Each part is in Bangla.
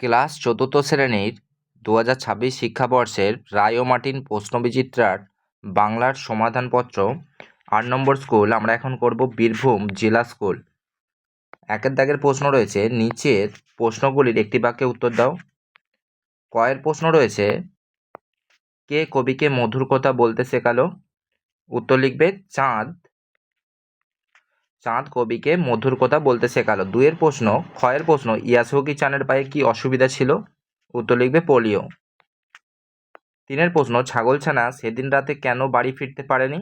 ক্লাস চতুর্থ শ্রেণির দু হাজার ছাব্বিশ শিক্ষাবর্ষের রায় ও মার্টিন প্রশ্নবিচিত্রার বাংলার সমাধানপত্র আট নম্বর স্কুল আমরা এখন করব বীরভূম জেলা স্কুল। একের দাগের প্রশ্ন রয়েছে, নিচের প্রশ্নগুলির একটি বাক্যে উত্তর দাও। কয়ের প্রশ্ন রয়েছে, কে কবিকে মধুর কথা বলতে শেখালো? উত্তর লিখবে, চাঁদ চাঁদ কবিকে মধুর কথা বলতে শেখালো। দুয়ের প্রশ্ন, ক্ষয়ের প্রশ্ন ইয়াসুকি চানের পায়ে কি অসুবিধা ছিল? উত্তর লিখবে, পোলিও। তিনের প্রশ্ন ছাগলছানা সেদিন রাতে কেন বাড়ি ফিরতে পারেনি?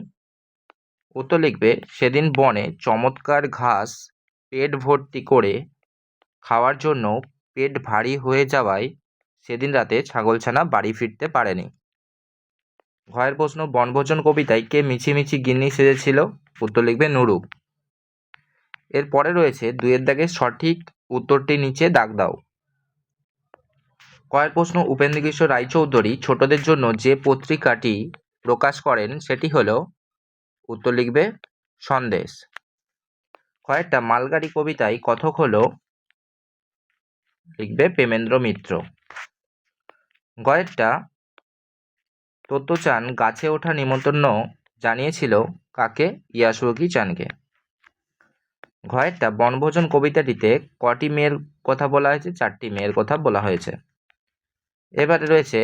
উত্তর লিখবে, সেদিন বনে চমৎকার ঘাস পেট ভর্তি করে খাওয়ার জন্য পেট ভারী হয়ে যাওয়ায় সেদিন রাতে ছাগলছানা বাড়ি ফিরতে পারেনি। ঘয়ের প্রশ্ন, বনভোজন কবিতায় কে মিছিমিছি গিন্নি সেজেছিল? উত্তর লিখবে নুরু এর পরে রয়েছে দুয়ের দাগের সঠিক উত্তরটি নিচে দাগ দাও। কয়ের প্রশ্ন, উপেন্দ্রকিশোর রায়চৌধুরী ছোটদের জন্য যে পত্রিকাটি প্রকাশ করেন সেটি হল, উত্তর লিখবে, সন্দেশ। কয়েকটা মালগাড়ি কবিতায় কথক হল, লিখবে প্রেমেন্দ্র মিত্র। গয়েরটা তত্ত্বচান গাছে ওঠা নিমন্ত্রণ জানিয়েছিল কাকে? ইয়াসুকি চানকে। ঘয়েরটা বনভোজন কবিতাটিতে কটি মেয়ের কথা বলা হয়েছে? চারটি মেয়ের কথা বলা হয়েছে। এবারে রয়েছে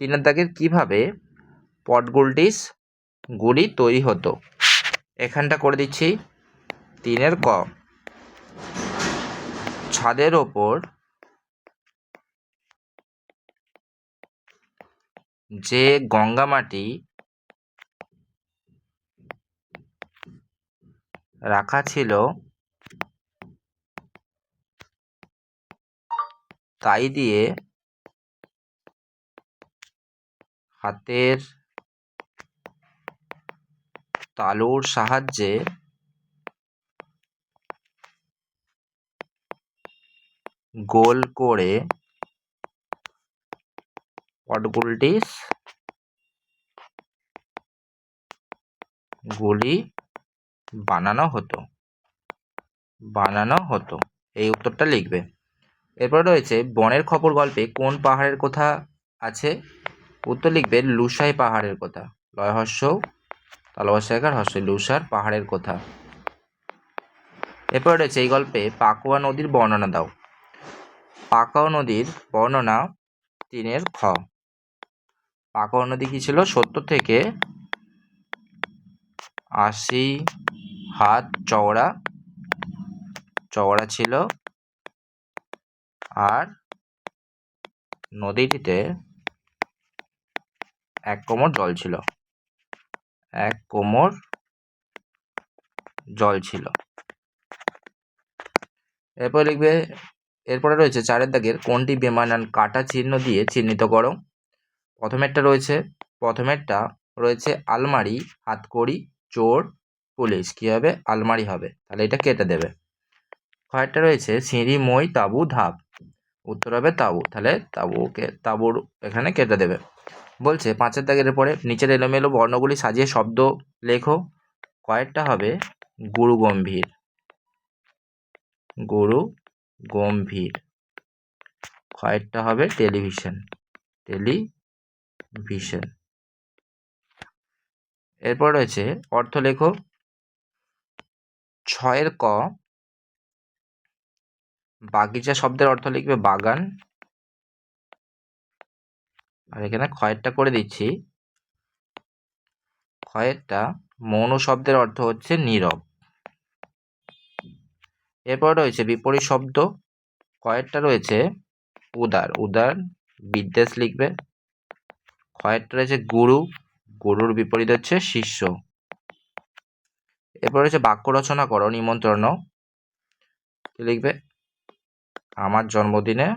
তিনের দাগের কীভাবে পটগুলটিস গুলি তৈরি হতো? এখানটা করে দিচ্ছি। তিনের ক। ছাদের ওপর যে গঙ্গা মাটি রাখা ছিল তাই দিয়ে হাতের তালুর সাহায্যে গোল করে পটগুলটিস গুলি বানানো হতো। বানানো হতো। এই উত্তরটা লিখবে। এরপর রয়েছে, বনের খবর গল্পে কোন পাহাড়ের কথা আছে? উত্তর লিখবে লুসাই পাহাড়ের কথা। লয় হর্ষ তালবাসাকার হর্ষ, লুসার পাহাড়ের কথা। এরপর রয়েছে এই গল্পে, পাকুয়া নদীর বর্ণনা দাও। পাকাও নদীর বর্ণনা তিনের খ। পাকুয়া নদী কী ছিল? সত্তর থেকে আশি হাত চওড়া চওড়া ছিল আর নদীটিতে এক কোমর জল ছিল। এক কোমর জল ছিল। এরপর লিখবে, এরপরে রয়েছে চারের দাগের কোনটি বেমানান কাটা চিহ্ন দিয়ে চিহ্নিত করো? প্রথমেরটা রয়েছে প্রথমেরটা রয়েছে আলমারি, হাতকড়ি, চোর, পুলিশ। কী হবে আলমারি হবে। তাহলে এটা কেটে দেবে। কয়েকটা রয়েছে, সিঁড়ি, মই, তাঁবু, ধাপ। উত্তর হবে তাঁবু। তাহলে তাঁবুকে, তাঁবুর এখানে কেটে দেবে। বলছে, পাঁচের দাগের পরে নিচের এলোমেলো বর্ণগুলি সাজিয়ে শব্দ লেখো। কয়েকটা হবে গুরু গম্ভীর গুরু গম্ভীর কয়েকটা হবে টেলিভিশন। টেলিভিশন। এরপর রয়েছে অর্থ লেখো ছয়ের ক বাগিচা শব্দের অর্থ লিখবে বাগান। আর এখানে ক্ষয়েরটা করে দিচ্ছি। ক্ষয়েরটা মৌন শব্দের অর্থ হচ্ছে নীরব। এরপর রয়েছে বিপরীত শব্দ। কয়েকটা রয়েছে উদার। উদার বিদ্বেষ লিখবে। কয়েকটা রয়েছে গুরু। গুরুর বিপরীত হচ্ছে শিষ্য। এরপর রয়েছে বাক্য রচনা করো, নিমন্ত্রণ। লিখবে? আমার জন্মদিনে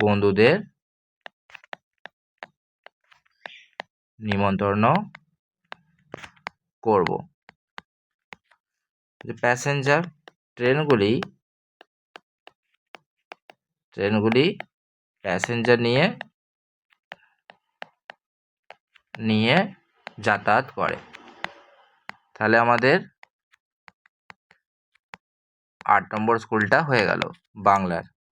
বন্ধুদের নিমন্ত্রণ করব। প্যাসেঞ্জার ট্রেনগুলি ট্রেনগুলি প্যাসেঞ্জার নিয়ে নিয়ে যাতায়াত করে। তাহলে আমাদের আট নম্বর স্কুলটা হয়ে গেল বাংলার।